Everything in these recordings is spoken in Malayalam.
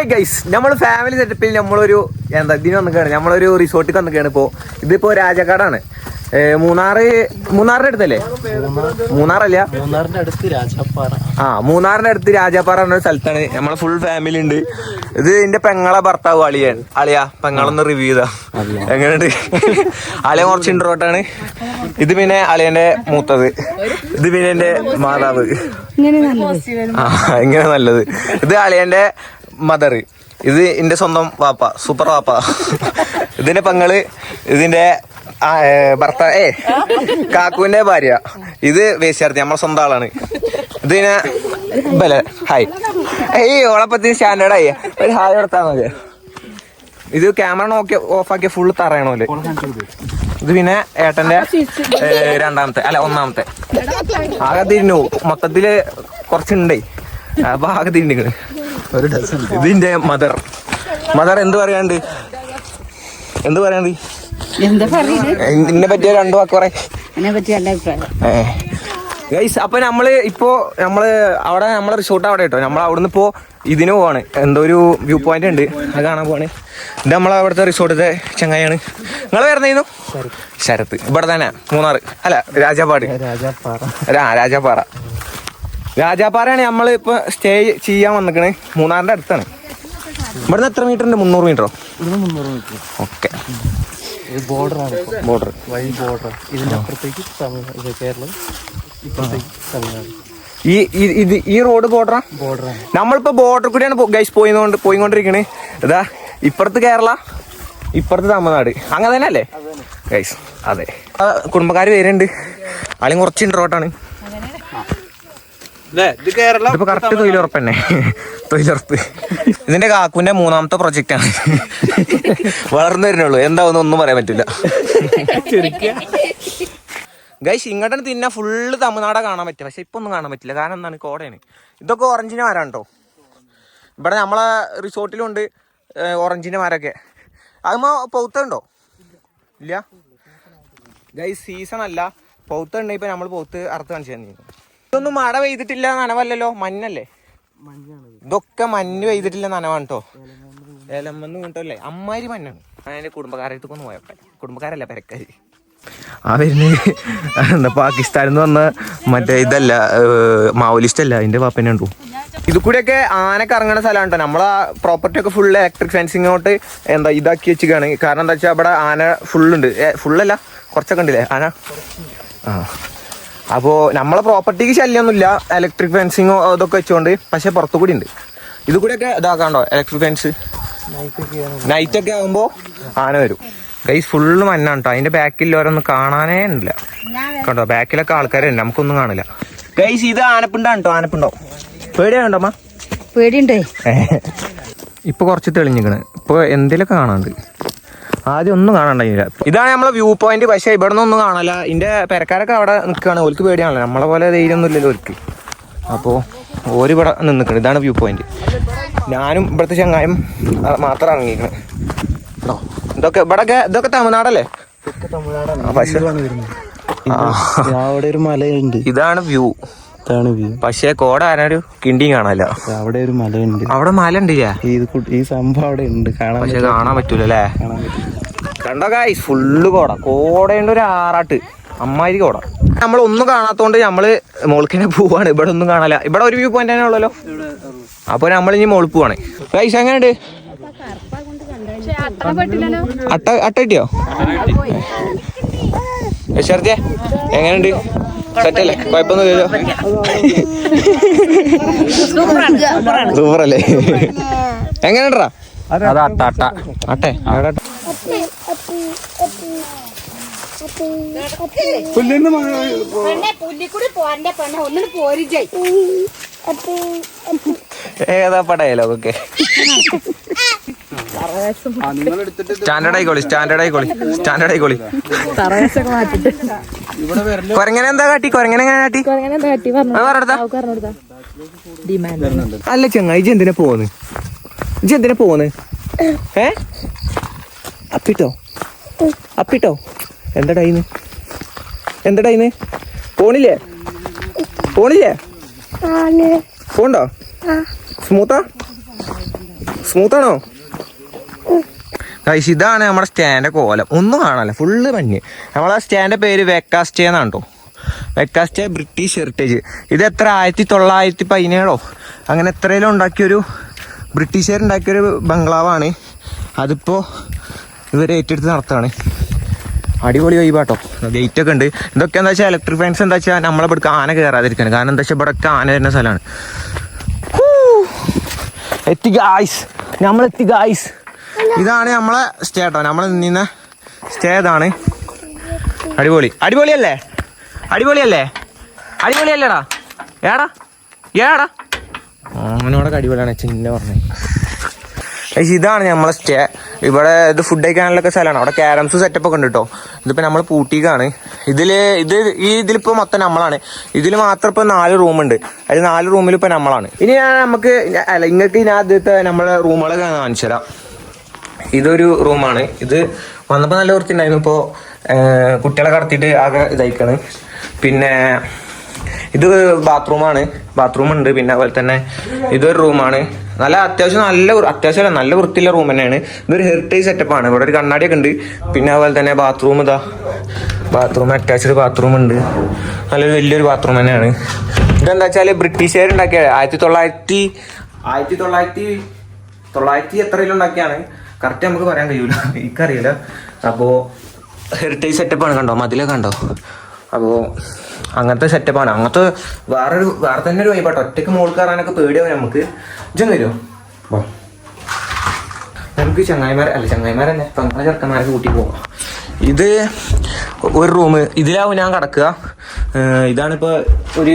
മൈ ഗൈസ് നമ്മൾ ഫാമിലി സെറ്റപ്പിൽ നമ്മളൊരു എന്താ ഇതിന് വന്നിക്കാണ്. നമ്മളൊരു റിസോർട്ടിൽ വന്നിക്കാണ് ഇപ്പോൾ ഇതിപ്പോൾ രാജാക്കാടാണ്. മൂന്നാറ് മൂന്നാറിന്റെ അടുത്തല്ലേ? മൂന്നാറല്ല? മൂന്നാറിന്റെ അടുത്ത് രാജാപ്പാറ. ആ മൂന്നാറിന്റെ അടുത്ത് രാജാപ്പാറ എന്നൊരു സ്ഥലത്താണ്. നമ്മളെ ഫുൾ ഫാമിലി ഉണ്ട്. ഇത് എന്റെ പെങ്ങളെ ഭർത്താവ് അളിയാണ് അളിയാ പെങ്ങളൊന്ന് റിവ്യൂ ചെയ്താ. എങ്ങനെയുണ്ട്? അളിയ കുറച്ച് ഇൻട്രോട്ടാണ് ഇത് പിന്നെ അളിയന്റെ മൂത്തത്. ഇത് പിന്നെ എന്റെ മാതാവ്. ആ ഇങ്ങനെ നല്ലത്. ഇത് അളിയന്റെ മദർ. ഇത് എന്റെ സ്വന്തം വാപ്പ സൂപ്പർ വാപ്പ. ഇതിന്റെ പങ്ങൾ ഇതിന്റെ ഭർത്താവ് ഏ കാക്കുവിന്റെ ഭാര്യ. ഇത് വേശ്യാർത്ഥി നമ്മളെ സ്വന്തം ആളാണ്. ഇതിനെ ബല ഹായ് ഏയ് ഓളപ്പത്തി സ്റ്റാൻഡേർഡ് ആയി. ഒരു ഹായ് കൊടുത്താൽ മതി. ഇത് ക്യാമറ നോക്കി ഓഫ് ആക്കിയ ഫുള്ള് തറയണോൽ. ഇത് പിന്നെ ഏട്ടന്റെ രണ്ടാമത്തെ അല്ല ഒന്നാമത്തെ. ആകെ തിരിഞ്ഞു മൊത്തത്തിൽ കുറച്ചുണ്ടേ. അപ്പൊ ആകെ തിരിഞ്ഞിക്കണ് ഒരു ഡസൺ ഇതിന്റെ മദർ. മദർ എന്ത് പറയാണ്ട്? എന്ത് പറയാണ്ട്? ഇതിനെ പറ്റിയ രണ്ടു വാക്ക് പറ ഗൈസ് അപ്പൊ നമ്മൾ ഇപ്പോ നമ്മൾ അവിടെ നമ്മളെ റിസോർട്ട് അവിടെ കേട്ടോ. നമ്മൾ അവിടുന്ന് ഇപ്പോ ഇതിന് പോവാണ്. എന്തോ ഒരു വ്യൂ പോയിന്റ് ഉണ്ട്. അത് കാണാൻ പോവാണ്. ഇത് നമ്മളെ അവിടുത്തെ റിസോർട്ടിലെ ചങ്ങായാണ് നിങ്ങൾ വരുന്നേന്നു? ശരത്ത് ഇവിടെ തന്നെ. മൂന്നാറ്. അല്ല രാജാപാട്. രാജാപ്പാറ. രാജാപാറ രാജാപ്പാറ. രാജാപ്പാറയാണ് നമ്മൾ ഇപ്പൊ സ്റ്റേ ചെയ്യാൻ വന്നിക്കണേ. മൂന്നാറിന്റെ അടുത്താണ്. ഇവിടുന്ന് എത്ര മീറ്റർ ഉണ്ട്? മുന്നൂറ് മീറ്ററോ ഓക്കെ. ബോർഡറാണ് ബോർഡർ വൈ ബോർഡർ ഇതിന്റെ അപ്പുറത്തേക്ക് തമിഴ് കേരളം. ഇപ്പുറത്തേക്ക് തമിഴ്നാട്. ഈ ഇത് ഈ റോഡ് ബോർഡറാ ബോർഡറാണ് നമ്മളിപ്പോ ബോർഡർ കൂടിയാണ് ഗൈസ് പോയിക്കൊണ്ട് പോയിക്കൊണ്ടിരിക്കണേ. ഇതാ ഇപ്പുറത്ത് കേരള ഇപ്പുറത്ത് തമിഴ്നാട്. അങ്ങനെ തന്നെ അല്ലേ? ഗൈസ് അതെ. കുടുംബക്കാർ വരുന്നുണ്ട്. ആളും കുറച്ച് ഇൻട്രോട്ടാണ് ഇതിപ്പോ കറക്റ്റ് തൊഴിലുറപ്പ് തന്നെ തൊഴിലുറപ്പ്. ഇതിന്റെ കാക്കുവിന്റെ മൂന്നാമത്തെ പ്രൊജക്റ്റ് ആണ്. വളർന്നു വരുന്നുള്ളൂ. എന്താവുന്ന ഒന്നും പറയാൻ പറ്റില്ല. ഗൈസ് ഇങ്ങോട്ടാണ് തിന്ന ഫുള്ള് തമിഴ്നാടാ കാണാൻ പറ്റുക. പക്ഷെ ഇപ്പൊ ഒന്നും കാണാൻ പറ്റില്ല. കാരണം എന്താണ്? കോടയാണ്. ഇതൊക്കെ ഓറഞ്ചിന്റെ മരം കേട്ടോ ഇവിടെ നമ്മളെ റിസോർട്ടിലുണ്ട് ഓറഞ്ചിന്റെ മരമൊക്കെ അതുമ്പോ പൗത്തുണ്ടോ ഇല്ല? ഗൈസ് സീസൺ അല്ല. പൗത്തുണ്ടെങ്കിൽ ഇപ്പൊ നമ്മൾ പൗത്ത് അറുത്ത് കാണിച്ചു തന്നെ ഇതൊന്നും മഴ പെയ്തിട്ടില്ല നനവല്ലല്ലോ മഞ്ഞല്ലേ? ഇതൊക്കെ മഞ്ഞ് പെയ്തിട്ടില്ല നനവാണ് കേട്ടോ ഏലമെന്ന് വീട്ടല്ലേ അമ്മാരി മഞ്ഞാണ്. അതിന്റെ കുടുംബക്കാരായിട്ട് ഒന്ന് പോയപ്പോ. കുടുംബക്കാരല്ല പെരക്കാര്. ആ വരുന്നത് എന്താ പാകിസ്ഥാനിൽ നിന്ന് വന്ന മറ്റേ ഇതല്ല മാവോലിസ്റ്റ് അല്ല അതിന്റെ പാപ്പനെ ഉണ്ടോ? ഇത് കൂടെയൊക്കെ ആന കറങ്ങുന്ന സ്ഥലമാണ് കേട്ടോ നമ്മളെ പ്രോപ്പർട്ടി ഒക്കെ ഫുള്ള് ഇലക്ട്രിക് ഫെൻസിങ്ങോട്ട് എന്താ ഇതാക്കി വെച്ചിക്കാണ്. കാരണം എന്താ വെച്ചാൽ അവിടെ ആന ഫുള്ളുണ്ട് ഫുള്ളല്ല കുറച്ചൊക്കെ ഉണ്ടല്ലേ? ആന? ആ. അപ്പോൾ നമ്മളെ പ്രോപ്പർട്ടിക്ക് ശല്യമൊന്നുമില്ല ഇലക്ട്രിക് ഫെൻസിങ്ങോ അതൊക്കെ വെച്ചുകൊണ്ട് പക്ഷെ പുറത്തു കൂടി ഉണ്ട് ഇത് കൂടെയൊക്കെ ഇതാക്കാണ്ടോ? ഇലക്ട്രിക് ഫെൻസ് നൈറ്റ് ഒക്കെ ആകുമ്പോൾ ആന വരും. ഗൈസ് ഫുള്ള് മഞ്ഞാണ് കേട്ടോ അതിന്റെ ബാക്കിൽ ഓരോന്നും കാണാനേ ഇല്ല. കണ്ടോ? ബാക്കിലൊക്കെ ആൾക്കാരുണ്ട്. നമുക്കൊന്നും കാണില്ല. ഗൈസ് ഇത് ആനപ്പിണ്ടാണ് കേട്ടോ ആനപ്പിണ്ടോ? പേടിയാണ്ടോ അമ്മ? പേടിയുണ്ടേ? ഇപ്പൊ കുറച്ച് തെളിഞ്ഞിക്കണ്. ഇപ്പൊ എന്തേലൊക്കെ കാണാണ്ട് ആദ്യം ഒന്നും കാണണ്ടായില്ല. ഇതാണ് നമ്മളെ വ്യൂ പോയിന്റ്. പക്ഷേ ഇവിടെ നിന്നൊന്നും ഒന്നും ഇന്റെ പെരക്കാരൊക്കെ അവിടെ നിൽക്കുകയാണ്. ഓർക്ക് പേടിയാണല്ലോ. നമ്മളെ പോലെ ധൈര്യമൊന്നും ഇല്ലല്ലോ ഓർക്ക് അപ്പോൾ ഓരിവിടെ ഇവിടെ നിന്നിക്കണം. ഇതാണ് വ്യൂ പോയിന്റ്. ഞാനും ഇവിടുത്തെ ചങ്ങായും മാത്രം ഇറങ്ങിയിരിക്കണേ. കേട്ടോ ഇതൊക്കെ ഇവിടൊക്കെ ഇതൊക്കെ തമിഴ്നാടല്ലേ? പക്ഷെ അവിടെ ഒരു മലയുണ്ട്. ഇതാണ് വ്യൂ. ഇതാണ് വ്യൂ. പക്ഷേ കോട ആരൊരു കിണ്ടി കാണാല്ല അവിടെ ഒരു മലയുണ്ട്. അവിടെ മല ഉണ്ട് ഈ ഈ സംഭവം അവിടെ ഉണ്ട്. കാണാൻ പക്ഷെ കാണാൻ പറ്റൂല അല്ലേ കണ്ടോ ഗായ്സ് ഫുള്ള് കോട. കോടയുണ്ട് ഒരു ആറാട്ട്. അമ്മാതിരി കോട. നമ്മൾ ഒന്നും കാണാത്തോണ്ട് നമ്മൾ മോൾക്കിനെ പോവാണ്. ഇവിടെ ഒന്നും കാണാല ഇവിടെ ഒരു വ്യൂ പോയിന്റ് തന്നെ ഉള്ളല്ലോ. അപ്പൊ നമ്മൾ ഇനി മോൾ പോവാണ്. ഗൈസ് എങ്ങനെയുണ്ട്? അട്ട അട്ട കിട്ടിയോ? യശാർത്തിയെ എങ്ങനെയുണ്ട്? സെറ്റല്ലേ? കുഴപ്പമൊന്നുമില്ലല്ലോ സൂപ്പർ അല്ലേ എങ്ങനെയുണ്ടാ? അതാ അട്ട അട്ട അട്ടെ അവിടെ ഏതാ പെണ്ണെ പുല്ലിക്കൂടി സ്റ്റാൻഡേർഡ് ആയിക്കോളി സ്റ്റാൻഡേർഡ് ആയിക്കോളി സ്റ്റാൻഡേർഡ് ആയിക്കോളി. കൊരങ്ങനെ എന്താ കാട്ടി? കൊരങ്ങനെ കാട്ടി? അല്ല ചെങ്ങ ഇജ് എന്തിനാ പോന്ന്? ഇജ്ജ് എന്തിനാ പോന്ന്? ഏ? അപ്പിട്ടോ? അപ്പിട്ടോ? എന്താ ഇന്ന്? എന്താ ഇന്ന്? പോണില്ലേ? പോണില്ലേ? പോണ്ടോ? സ്മൂത്താ സ്മൂത്ത്? ആണോ ഗൈസ് ഇതാണ് നമ്മുടെ സ്റ്റാൻഡ് കോലം. ഒന്നും കാണാനല്ല. ഫുള്ള് മഞ്ഞ് നമ്മളെ സ്റ്റാൻഡ് പേര് വെക്കാസ്റ്റേ എന്നാണ് കേട്ടോ വെക്കാസ്റ്റേ ബ്രിട്ടീഷ് ഹെറിറ്റേജ്. ഇത് എത്ര? ആയിരത്തി തൊള്ളായിരത്തി പതിനേഴോ അങ്ങനെ എത്രയിലും ഉണ്ടാക്കിയൊരു ബ്രിട്ടീഷുകാർ ഉണ്ടാക്കിയൊരു ബംഗ്ലാവാണ്. അതിപ്പോൾ ഇവർ ഏറ്റെടുത്ത് നടത്താണ്. അടിപൊളി വൈബാട്ടോ ഗേറ്റ് ഒക്കെ ഉണ്ട്. ഇതൊക്കെ എന്താ വെച്ചാൽ ഇലക്ട്രിക് ഫാൻസ് എന്താ വെച്ചാൽ നമ്മളെ ഇവിടെ ആന കയറാതിരിക്കാണ് കാരണം എന്താ വെച്ചാൽ ഇവിടെ ആന വരുന്ന സ്ഥലമാണ്. എത്തി ഗായ്സ് നമ്മളെത്തി ഗായ്സ് ഇതാണ് നമ്മളെ സ്റ്റേ കേട്ടോ നമ്മൾ നിന്ന സ്റ്റേ ഇതാണ്. അടിപൊളി. അടിപൊളിയല്ലേ? അടിപൊളിയല്ലേ? അടിപൊളിയല്ലേടാ. ഏടാ? ഏടാ? അവനോടൊക്കെ അടിപൊളിയാണ് ചിന്ന പറഞ്ഞത്. ഇതാണ് നമ്മളെ സ്റ്റേ. ഇവിടെ ഇത് ഫുഡ് കഴിക്കാനുള്ളൊക്കെ സ്ഥലമാണ്. അവിടെ ക്യാരംസ് സെറ്റപ്പ് ഒക്കെ ഉണ്ട് കേട്ടോ ഇതിപ്പോ നമ്മൾ പൂട്ടിക്കാണ്. ഇതിൽ ഇത് ഈ ഇതിലിപ്പോ മൊത്തം നമ്മളാണ്. ഇതിൽ മാത്രം ഇപ്പൊ നാല് റൂമുണ്ട് അതിൽ നാല് റൂമിൽ ഇപ്പൊ നമ്മളാണ്. ഇനി ഞാൻ നമുക്ക് അല്ല ഞാൻ ആദ്യത്തെ നമ്മളെ റൂമുകളൊക്കെ കാണിച്ചു തരാം ഇതൊരു റൂമാണ്. ഇത് വന്നപ്പോൾ നല്ല വൃത്തിണ്ടായിരുന്നു ഇപ്പോൾ കുട്ടികളെ കടത്തിയിട്ട് ആകെ ഇതായിക്കാണ്. പിന്നെ ഇത് ബാത്റൂമാണ്. ബാത്റൂം ഉണ്ട് പിന്നെ അതുപോലെ തന്നെ ഇതൊരു റൂമാണ്. നല്ല അത്യാവശ്യം നല്ല അത്യാവശ്യം നല്ല വൃത്തിയുള്ള റൂം തന്നെയാണ്. ഇതൊരു ഹെറിറ്റേജ് സെറ്റപ്പ് ആണ് ഇവിടെ ഒരു കണ്ണാടിയൊക്കെ ഉണ്ട്. പിന്നെ അതുപോലെ തന്നെ ബാത്റൂം ഇതാ. ബാത്റൂം അറ്റാച്ച്ഡ് ബാത്റൂം ഉണ്ട്. നല്ലൊരു വലിയൊരു ബാത്റൂം തന്നെയാണ്. ഇതെന്താ വെച്ചാൽ ബ്രിട്ടീഷുകാർ ഉണ്ടാക്കിയ ആയിരത്തി തൊള്ളായിരത്തി ആയിരത്തി തൊള്ളായിരത്തി തൊള്ളായിരത്തി എത്രയിലും ഉണ്ടാക്കിയാണ് കറക്റ്റ് നമുക്ക് പറയാൻ കഴിയൂല. എനിക്കറിയില്ല. അപ്പോൾ ഹെറിറ്റേജ് സെറ്റപ്പാണ് കണ്ടോ? മതിലൊക്കെ കണ്ടോ? അപ്പോൾ അങ്ങനത്തെ സെറ്റപ്പാണ് അങ്ങനത്തെ വേറൊരു വേറെ തന്നെ ഒരു വൈബാട്ടോ ഒറ്റയ്ക്ക് മോൾ കയറാനൊക്കെ പേടിയാവും നമുക്ക്. ഇജം വരുമോ വാ. നമുക്ക് ചങ്ങായിമാർ അല്ല ചങ്ങായിമാരല്ലേ പങ്കാളി ചെറുക്കന്മാരെ കൂട്ടി പോവാം. ഇത് ഒരു റൂം ഇതിലാവും ഞാൻ കിടക്കുക. ഇതാണിപ്പോൾ ഒരു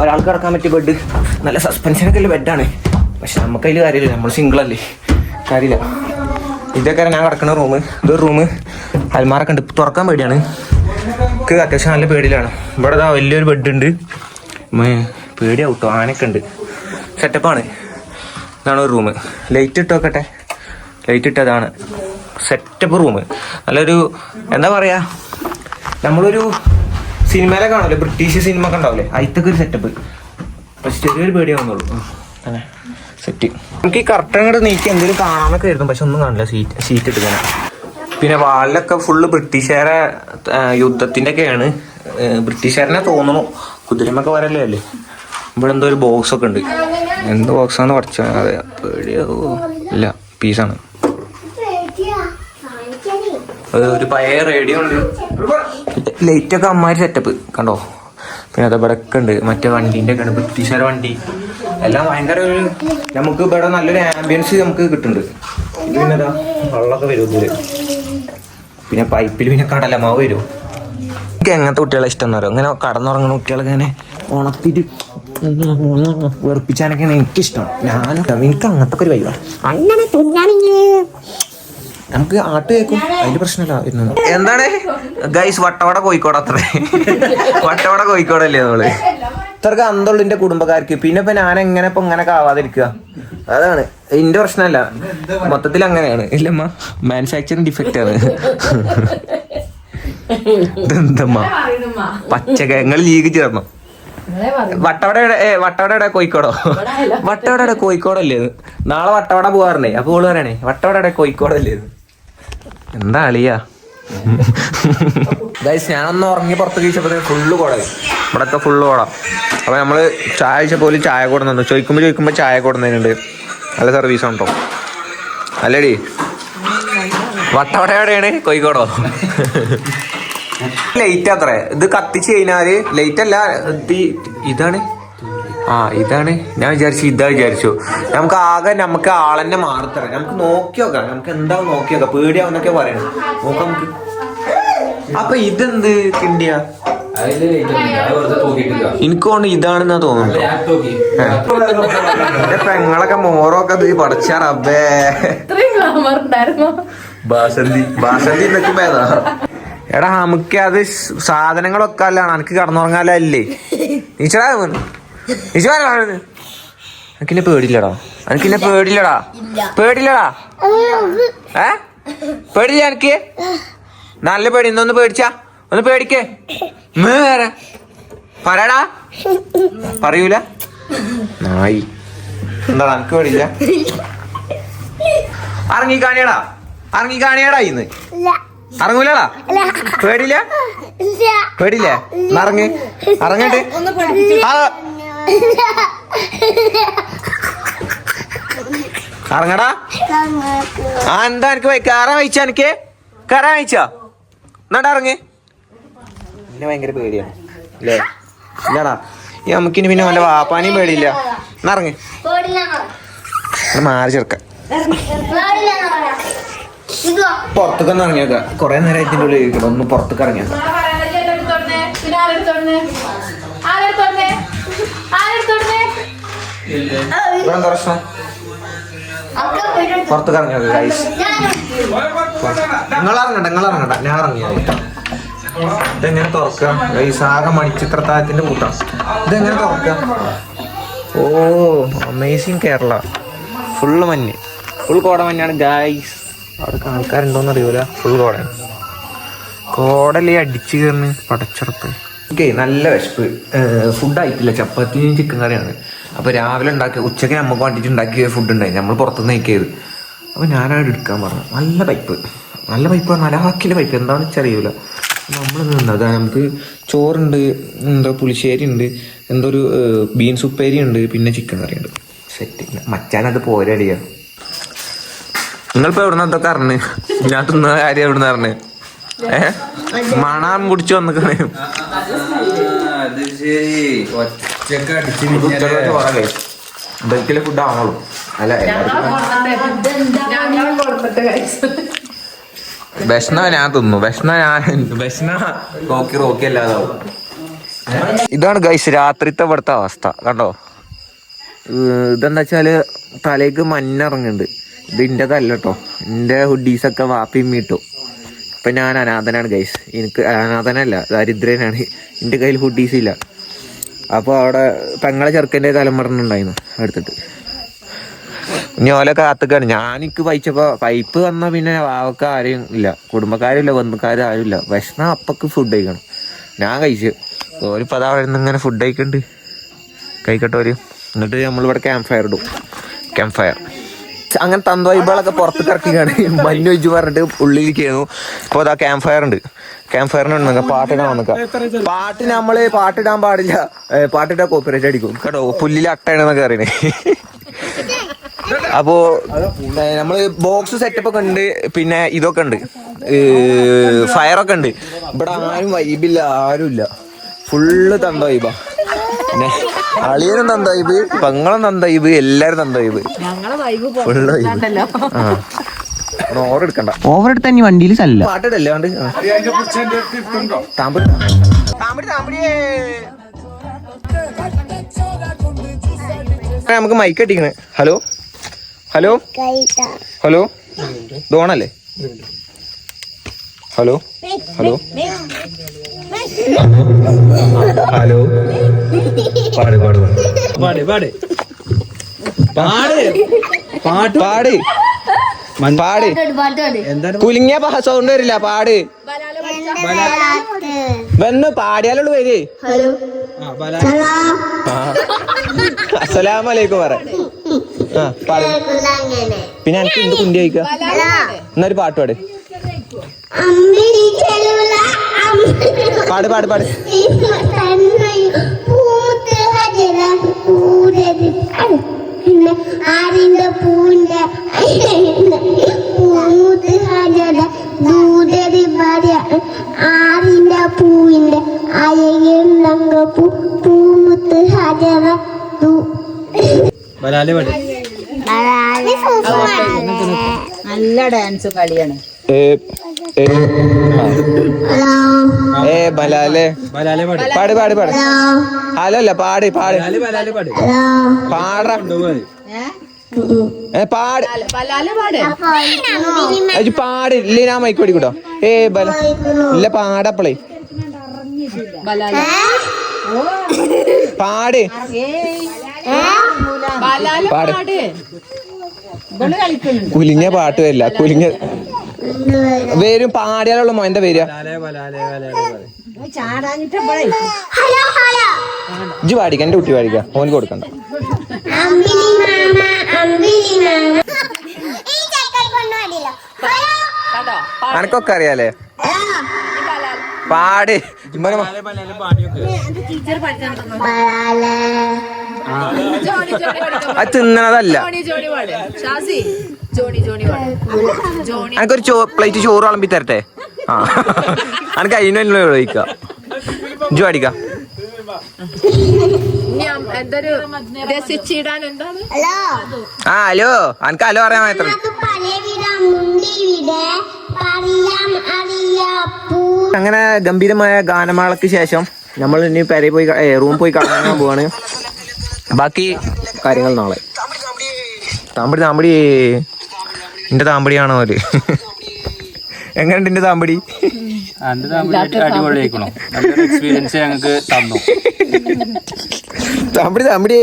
ഒരാൾക്ക് കിടക്കാൻ പറ്റിയ ബെഡ് നല്ല സസ്പെൻഷനൊക്കെ ഉള്ള ബെഡാണ് പക്ഷെ നമുക്ക് അതിൽ കാര്യമില്ല. നമ്മൾ സിംഗിൾ അല്ലേ? കാര്യമില്ല. ഇതൊക്കെ ഞാൻ കിടക്കുന്ന റൂം ഇതൊരു റൂം അൽമാറൊക്കെ ഉണ്ട്. തുറക്കാൻ പേടിയാണ്. എനിക്ക് അത്യാവശ്യം നല്ല പേടിയിലാണ്. ഇവിടെ ഇതാ വലിയൊരു ബെഡ് ഉണ്ട്. പേടിയാവട്ടോ. ആനൊക്കെ ഉണ്ട്. സെറ്റപ്പാണ് ഇതാണ് ഒരു റൂം ലൈറ്റ് ഇട്ട് നോക്കട്ടെ. ലൈറ്റ് ഇട്ടതാണ്. സെറ്റപ്പ് റൂം നല്ലൊരു എന്താ പറയാ? നമ്മളൊരു സിനിമയിലെ കാണൂലേ ബ്രിട്ടീഷ് സിനിമ ഒക്കെ ഉണ്ടാവില്ലേ? അതിത്തൊക്കെ ഒരു സെറ്റപ്പ് പക്ഷെ ചെറിയൊരു പേടിയാവുന്നുള്ളൂ. അങ്ങനെ സെറ്റ് നമുക്ക് ഈ കർട്ടൻ കൂടെ നീക്കി എന്തെങ്കിലും കാണാനൊക്കെ ആയിരുന്നു പക്ഷെ ഒന്നും കാണില്ല. സീറ്റ് സീറ്റ് എടുക്കണം പിന്നെ വാളിലൊക്കെ ഫുള്ള് ബ്രിട്ടീഷുകാരെ യുദ്ധത്തിന്റെ ഒക്കെയാണ് ബ്രിട്ടീഷുകാരനെ തോന്നുന്നു. കുതിരമൊക്കെ വരല്ലേ അല്ലേ? ഇവിടെ എന്തോ ഒരു ബോക്സ് ഒക്കെ ഉണ്ട്. എന്ത് ബോക്സാന്ന് പഠിച്ച അതെ പേടിയോ? ഇല്ല പീസാണ് ഒരു പഴയ റേഡിയോ ഉണ്ട്. ലൈറ്റ് ഒക്കെ അമ്മാതിരി സെറ്റപ്പ് കണ്ടോ? പിന്നെ അത് ഇവിടെ ഉണ്ട്. മറ്റേ വണ്ടീന്റെ ഒക്കെ ഉണ്ട് വണ്ടി. എല്ലാം ഭയങ്കര ഒരു നമുക്ക് ഇവിടെ നല്ലൊരു ആംബിയൻസ് നമുക്ക് കിട്ടുന്നുണ്ട്. ഇത് പിന്നെ ഇതാ വെള്ളമൊക്കെ വരും ഇതിൽ. പിന്നെ പൈപ്പിൽ പിന്നെ കടലമാവ് വരും. എനിക്ക് എങ്ങനത്തെ കുട്ടികളെ ഇഷ്ടം എന്നറിയോ? ഇങ്ങനെ കടന്നുറങ്ങുന്ന കുട്ടികളൊക്കെ ഇങ്ങനെ ഉണത്തിട്ട് വെറുപ്പിച്ചാനൊക്കെയാണ് എനിക്കിഷ്ടം. ഞാനും എനിക്ക് അങ്ങനത്തെ ഒരു വൈവാണ് നമുക്ക് ആട്ട് കേൾക്കും അതിന്റെ പ്രശ്നമില്ല. വരുന്നത് എന്താണ്? ഗൈസ് വട്ടവട കോഴിക്കോട് അത്രേ വട്ടവട കോഴിക്കോടല്ലേ നമ്മൾ? ഇത്രക്ക് അന്തമുള്ള എന്റെ കുടുംബക്കാർക്ക്. പിന്നെ ഇപ്പൊ ഞാൻ എങ്ങനെ ഇപ്പൊ ഇങ്ങനെ ആവാതിരിക്കുക? അതാണ്. എന്റെ പ്രശ്നമല്ല. മൊത്തത്തിൽ അങ്ങനെയാണ്. ഇല്ലമ്മ മാനുഫാക്ചറിങ് ഡിഫക്റ്റ് ആണ്. ഇതെന്തമ്മ? പച്ചക്ക. നിങ്ങൾ ലീഗ് ചേർന്നു? വട്ടവട വട്ടവട എവിടെ? കോഴിക്കോടോ? വട്ടവട എവിടെ? കോഴിക്കോടല്ലേ നാളെ വട്ടവട പോവാറുണ്ടേ. അപ്പൊ ഓൾ പറയണേ വട്ടവട എവിടെ? കോഴിക്കോടല്ലേ ഇത്. എന്താ അളിയാ? ഗൈസ് ഞാനൊന്ന് ഉറങ്ങി പുറത്ത് കഴിച്ചപ്പോ ഫുള്ള് കുട ഇവിടൊക്കെ ഫുള്ള് കുട. അപ്പൊ നമ്മൾ ചായ പോലും ചായ കൊടുന്നു ചോദിക്കുമ്പോ ചോദിക്കുമ്പോ ചായ കൊടുന്നതിനുണ്ട്. നല്ല സർവീസ് ഉണ്ടോ അല്ലേടി? വട്ടവട എവിടെയാണ്? കോഴിക്കോടോ? ലൈറ്റ് അത്ര ഇത് കത്തിച്ച് കഴിഞ്ഞാൽ ലൈറ്റ് അല്ല ഇത് ഇതാണ്? ആ ഇതാണ്. ഞാൻ വിചാരിച്ചു ഇതാ വിചാരിച്ചു. നമുക്ക് ആകെ നമുക്ക് ആളെന്നെ മാറത്തറ നമുക്ക് നോക്കി നോക്കാം. നമുക്ക് എന്താ നോക്കി നോക്കാം. പേടിയാവുന്നൊക്കെ പറയണം. നോക്കാം നമുക്ക്. അപ്പൊ ഇതെന്ത് കിണ്ടിയ? എനിക്ക് തോന്നുന്നു ഇതാണെന്നാ തോന്നുന്നു എന്റെ പെങ്ങളൊക്കെ മോറൊക്കെ ഇത് പടച്ച റബ്ബേ. ബാസന്തി. ബാസന്തി നിൽക്കുമ്പോ ഏതാ എടാ നമുക്ക് അത് സാധനങ്ങളൊക്കെ അല്ല? എനിക്ക് കടന്നുറങ്ങാനല്ലേ നീച്ചടാ എനിക്കിന്നെ പേടില്ലടാ എനിക്കിന്നെ പേടില്ലടാ പേടില്ലടാ ഏ? പേടില്ല എനിക്ക് നല്ല പേടി ഇന്നൊന്ന് പേടിച്ചാ? ഒന്ന് പേടിക്കേ. വേറെ. പറയടാ. പറയൂല. നായി. എന്താ നമുക്ക് പേടില്ല അറങ്ങി കാണിയടാ അറങ്ങി കാണിയടാ ഇന്ന് അറങ്ങൂലടാ പേടില്ല പേടില്ല ഇറങ്ങ് ഇറങ്ങട്ടെ ഇറങ്ങടാ ആ എന്താ എനിക്ക് വൈ- കേറാൻ വഹിച്ച എനിക്ക് കേറാൻ വഹിച്ച? എന്നാടാ ഇറങ്ങി. പിന്നെ ഭയങ്കര പേടിയാണ് അല്ലേ ഇല്ലടാ ഈ നമുക്കിനി പിന്നെ വല്ല വാപ്പാനെയും പേടിയില്ല. എന്നാ ഇറങ്ങി. മാറി ചെറുക്ക. പുറത്തേക്ക് ഒന്ന് ഇറങ്ങിയേക്ക കൊറേ നേരം ഇതിന്റെ ഉള്ളിൽ ഇരിക്കണം ഒന്ന് പുറത്തേക്ക് ഇറങ്ങിയേക്ക പ്രശ്നം? പുറത്തേക്ക് ഇറങ്ങിയേക്ക നിങ്ങൾ ഇറങ്ങണ്ട ഞാൻ ഇറങ്ങിയായി ഇതെങ്ങനെ തുറക്കാം? ഈ സാഗ മണിച്ചിത്രത്താഴത്തിന്റെ കൂട്ടം. ഇതെങ്ങനെ തുറക്കാം? ഓ അമേസിങ് കേരള. ഫുള്ള് മഞ്ഞ്. ഫുൾ കോട മഞ്ഞാണ് ഗായ്സ് അവിടെ ആൾക്കാരുണ്ടോന്ന് അറിയൂല ഫുൾ കോടയാണ്. കോടലി അടിച്ചു കയറുന്ന പടച്ചുറപ്പ് ഓക്കെ നല്ല വിശപ്പ്. ഫുഡ് ആയിട്ടില്ല. ചപ്പാത്തിയും ചിക്കൻ കറിയാണ്. അപ്പൊ രാവിലെ ഉണ്ടാക്കിയ ഉച്ചയ്ക്ക് നമുക്ക് വേണ്ടിയിട്ട് ഉണ്ടാക്കിയ ഫുഡ് ഉണ്ടായി. നമ്മൾ പുറത്തുനിന്ന് കഴിക്കിയത് അപ്പൊ ഞാനവിടെ എടുക്കാൻ പറഞ്ഞു. നല്ല പൈപ്പ് നല്ല പൈപ്പ് പറഞ്ഞാൽ ആക്കിലെ പൈപ്പ് എന്താണെന്ന് വെച്ചാൽ അറിയൂല. നമ്മൾ നിന്നത്. നമുക്ക് ചോറുണ്ട് എന്താ പുളിശ്ശേരി ഉണ്ട് എന്തോ ഒരു ബീൻസ് ഉപ്പേരി ഉണ്ട് പിന്നെ ചിക്കൻ കറി ഉണ്ട്. സെറ്റ് മച്ചാനത് പോരടിയ. നിങ്ങളിപ്പോ എവിടെ എന്തൊക്കെ അറിഞ്ഞ് ഞാൻ തിന്ന കാര്യം എവിടെ നിന്ന് അറിഞ്ഞ് ഏ? മണം കുടിച്ചു വന്നിക്കണേ. ബൈക്കിലെ ഫുഡ് ആവുള്ളൂ അല്ല വിഷ്ണ ഞാൻ തിന്നു. വിഷ്ണ ഞാൻ വിഷ്ണ. Rocky Rocky അല്ലാതാവും. ഇതാണ് ഗൈസ് രാത്രിത്തെ ഇവിടുത്തെ അവസ്ഥ. കണ്ടോ? ഇതെന്താ വെച്ചാൽ തലേക്ക് മഞ്ഞിറങ്ങുന്നുണ്ട് ഇത് ഇന്റെതല്ല കേട്ടോ എന്റെ ഹുഡീസൊക്കെ വാപ്പിയും മീട്ടു ഇപ്പൊ ഞാൻ അനാഥനാണ് ഗൈസ് എനിക്ക് അനാഥനല്ല ദരിദ്രനാണ് എന്റെ കയ്യിൽ ഹുഡീസ് ഇല്ല. അപ്പോൾ അവിടെ പെങ്ങളെ ചെറുക്കന്റെ തലമുറന്നുണ്ടായിരുന്നു എടുത്തിട്ട് ഇനി ഓലെ കാത്തുക്കാണ്. ഞാനിക്ക് വായിച്ചപ്പോ പൈപ്പ് വന്ന പിന്നെ വാവക്ക് ആരും ഇല്ല. കുടുംബക്കാരും ഇല്ല ബന്ധുക്കാരും ആരും ഇല്ല വിഷമ അപ്പക്ക് ഫുഡ് കഴിക്കണം. ഞാൻ കഴിച്ചു. ഓരിപ്പോ അതാ അവിടെ ഇങ്ങനെ ഫുഡ് കഴിക്കണ്ട്. കഴിക്കട്ടെ ഒരു എന്നിട്ട് നമ്മളിവിടെ ക്യാമ്പ് ഫയർ ഇടും. ക്യാമ്പ് ഫയർ അങ്ങനെ തന്തോയിബുകളൊക്കെ പുറത്ത് കിടക്കുകയാണ് മഞ്ഞ് ഒഴിച്ചു പറഞ്ഞിട്ട് ഉള്ളിലിരിക്കുന്നു. ഇപ്പൊ അതാ ക്യാമ്പ് ഫയർ ഉണ്ട് ക്യാമ്പ് ഫയറിനുണ്ട് വന്നിക്ക. പാട്ടിടാൻ വന്നിക്ക. പാട്ടിന് നമ്മൾ പാട്ടിടാൻ പാടില്ല. പാട്ടിട്ടാ കോപ്പറേറ്റ് അടിക്കും. കേട്ടോ? പുല്ലിൽ അട്ടയാണെന്നൊക്കെ അറിയണേ അപ്പോ നമ്മൾ നമ്മൾ ബോക്സ് സെറ്റപ്പ് ഒക്കെ ഉണ്ട് പിന്നെ ഇതൊക്കെ ഉണ്ട്. ഫയറൊക്കെ ഉണ്ട്. ഇവിടെ ആരും വൈബില്ല ആരും ഇല്ല. ഫുള്ള് തന്ത വൈബാ പിന്നെ അളിയനും തന്ത വൈബ് പെങ്ങളും തന്ത വൈബ് എല്ലാരും തന്ത വൈബ് ഫുള്ള് വൈബ് ആ. ഓവർ എടുക്കണ്ട. ഓവർ എടുത്ത തന്നെ വണ്ടിയിൽ സ്ഥലമില്ല പാട്ടിടല്ലേ വണ്ടി താമ്പടി താമ്പടി താമ്പടിയേ. നമുക്ക് മൈക്ക് അടിക്കണേ. Hello hello? ഹലോ? ദോണല്ലേ ഹലോ? ഹലോ? ഹലോ? പാട് പാട് പാട്. പാട് പാട്. പാട്ട്. പാട്. പാട്. കുലുങ്ങിയ സൗണ്ട് വരില്ല പാട്. വന്ന് പാടിയാലോട് വരേ. അസലാമലൈക്കും പറ. പിന്നെ എനിക്ക് എന്ത് കുണ്ടി കഴിക്ക? എന്നൊരു പാട്ട് പാട്. പാട് പാട് പാട്. ആരിന്റെ പൂവിന്റെ ദൂതരി ഭാര്യ ആരിന്റെ പൂവിന്റെ പൂമുത്ത് പാട്. നല്ല ഡാൻസും കളിയാണ്. ഏ ബലാലെ. ബലാലെ പാട്. പാട് പാട് ഹലോ. അല്ല പാട് പാട്. പാട്. പാട. പാട്. ബലാൽ പാട്. അത് പാട്. ഇല്ല ഞാൻ മൈക്ക് പഠിക്കൂട്ടോ ഏ ബല ഇല്ല പാടപ്പളേ പാടി. പാട്. കുലിഞ്ഞ പാട്ട് വരില്ല. കുലിങ്ങ വരും പാടിയാലുള്ള മോന്റെ വരിക? ഇജ്ജ് പാടിക്ക എന്റെ കുട്ടി പാടിക്ക. ഓന് കൊടുക്കണ്ട. അമ്പിളി മാമ അമ്പിളി മാമ. ഈ ചക്കൻ കൊണ്ട്? അനക്കൊക്കെ അറിയാലേ? പാട്. അത് തിന്നണതല്ല. ജോണി ജോണി പാട്. ഷാസി ജോണി ജോണി പാട്. ജോണി. എനിക്കൊരു ചോ പ്ലേറ്റ് ചോറ് വിളമ്പി തരട്ടെ? ആ. അനക്ക് അതിനല്ലേ ചോദിക്ക ഇഞ്ചു അടിക്ക ആ ഹലോ. അനക്ക് ഹലോ പറയാൻ മാത്രം. അങ്ങനെ ഗംഭീരമായ ഗാനമേളക്ക് ശേഷം നമ്മൾ ഇനി പെരയിൽ പോയി റൂം പോയി കാണാൻ പോവാണ്. ബാക്കി കാര്യങ്ങൾ നാളെ. താമ്പടി താമ്പടി. എന്റെ താമ്പടിയാണോ അവർ എങ്ങനെയുണ്ട് എന്റെ താമ്പടി? അടിപൊളിയായിക്കണോ എക്സ്പീരിയൻസ് ഞങ്ങൾക്ക് തന്നു. താമ്പടി താമ്പടി.